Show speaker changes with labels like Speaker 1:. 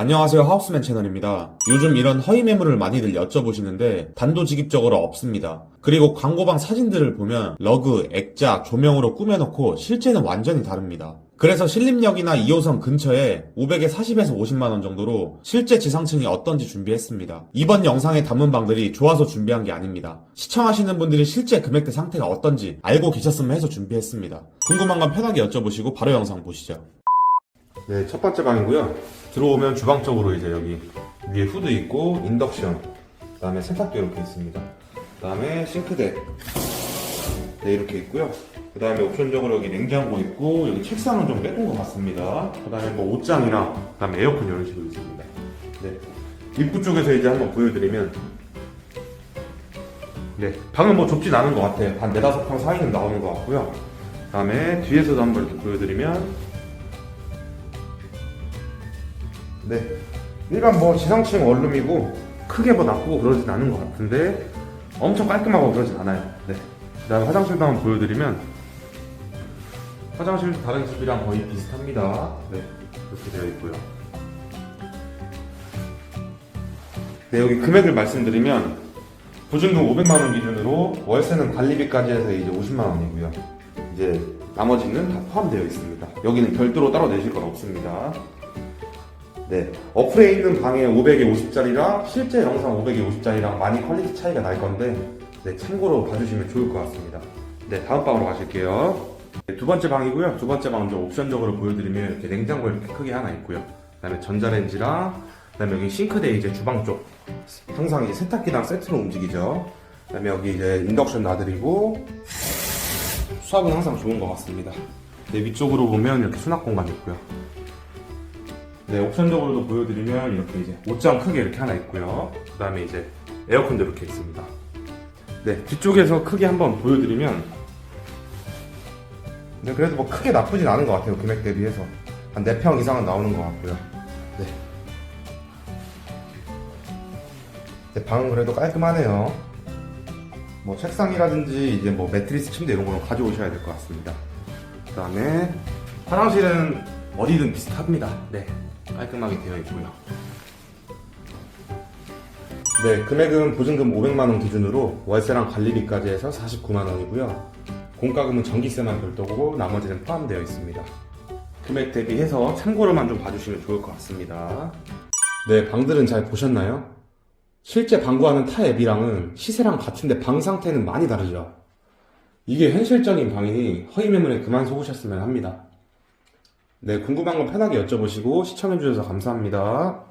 Speaker 1: 안녕하세요 하우스맨 채널입니다. 요즘 이런 허위 매물을 많이들 여쭤보시는데 단도직입적으로 없습니다. 그리고 광고방 사진들을 보면 러그, 액자, 조명으로 꾸며놓고 실제는 완전히 다릅니다. 그래서 신림역이나 2호선 근처에 500에 40에서 50만원 정도로 실제 지상층이 어떤지 준비했습니다. 이번 영상에 담은 방들이 좋아서 준비한 게 아닙니다. 시청하시는 분들이 실제 금액대 상태가 어떤지 알고 계셨으면 해서 준비했습니다. 궁금한 건 편하게 여쭤보시고 바로 영상 보시죠. 네, 첫 번째 방이고요. 들어오면 주방 쪽으로 이제 여기 위에 후드 있고 인덕션, 그다음에 세탁기 이렇게 있습니다. 그다음에 싱크대, 네 이렇게 있고요. 그다음에 옵션적으로 여기 냉장고 있고 여기 책상은 좀 빼둔 것 같습니다. 그다음에 뭐 옷장이나 그다음에 에어컨 이런 식으로 있습니다. 네, 입구 쪽에서 이제 한번 보여드리면. 네, 방은 뭐 좁진 않은 것 같아요. 한 네다섯 평 사이는 나오는 것 같고요. 그다음에 뒤에서도 한번 이렇게 보여드리면 네. 일반 뭐 지상층 원룸이고 크게 뭐 나쁘고 그러진 않은 것 같은데 엄청 깔끔하고 그러진 않아요. 네. 그다음에 화장실도 한번 보여드리면 화장실도 다른 집이랑 거의 비슷합니다. 네. 이렇게 되어 있고요. 네, 여기 금액을 말씀드리면 보증금 500만 원 기준으로 월세는 관리비까지 해서 이제 50만 원이고요. 이제 나머지는 다 포함되어 있습니다. 여기는 별도로 따로 내실 건 없습니다. 네, 어플에 있는 방에 500에 50짜리랑 실제 영상 500에 50짜리랑 많이 퀄리티 차이가 날 건데 네, 참고로 봐주시면 좋을 것 같습니다. 네, 다음 방으로 가실게요. 네, 두 번째 방이고요. 두 번째 방은 좀 옵션적으로 보여드리면 이렇게 냉장고 이렇게 크게 하나 있고요. 그다음에 전자레인지랑 그다음에 여기 싱크대 이제 주방 쪽 항상 이제 세탁기랑 세트로 움직이죠. 그다음에 여기 이제 인덕션 놔드리고 수압은 항상 좋은 것 같습니다. 네, 위쪽으로 보면 이렇게 수납 공간 있고요. 네, 옵션적으로도 보여드리면 이렇게 이제 옷장 크게 이렇게 하나 있고요. 그 다음에 이제 에어컨도 이렇게 있습니다. 네, 뒤쪽에서 크게 한번 보여드리면 네, 그래도 뭐 크게 나쁘진 않은 것 같아요. 금액 대비해서. 한 4평 이상은 나오는 것 같고요. 네. 네, 방은 그래도 깔끔하네요. 뭐 책상이라든지 이제 뭐 매트리스 침대 이런 거는 가져오셔야 될 것 같습니다. 그 다음에 화장실은 어디든 비슷합니다. 네. 깔끔하게 되어 있고요. 네, 금액은 보증금 500만 원 기준으로 월세랑 관리비까지 해서 49만 원이고요. 공과금은 전기세만 별도고 나머지는 포함되어 있습니다. 금액 대비해서 참고로만 좀 봐주시면 좋을 것 같습니다. 네, 방들은 잘 보셨나요? 실제 방구하는 타 앱이랑은 시세랑 같은데 방 상태는 많이 다르죠. 이게 현실적인 방이니 허위 매물에 그만 속으셨으면 합니다. 네, 궁금한 건 편하게 여쭤보시고 시청해주셔서 감사합니다.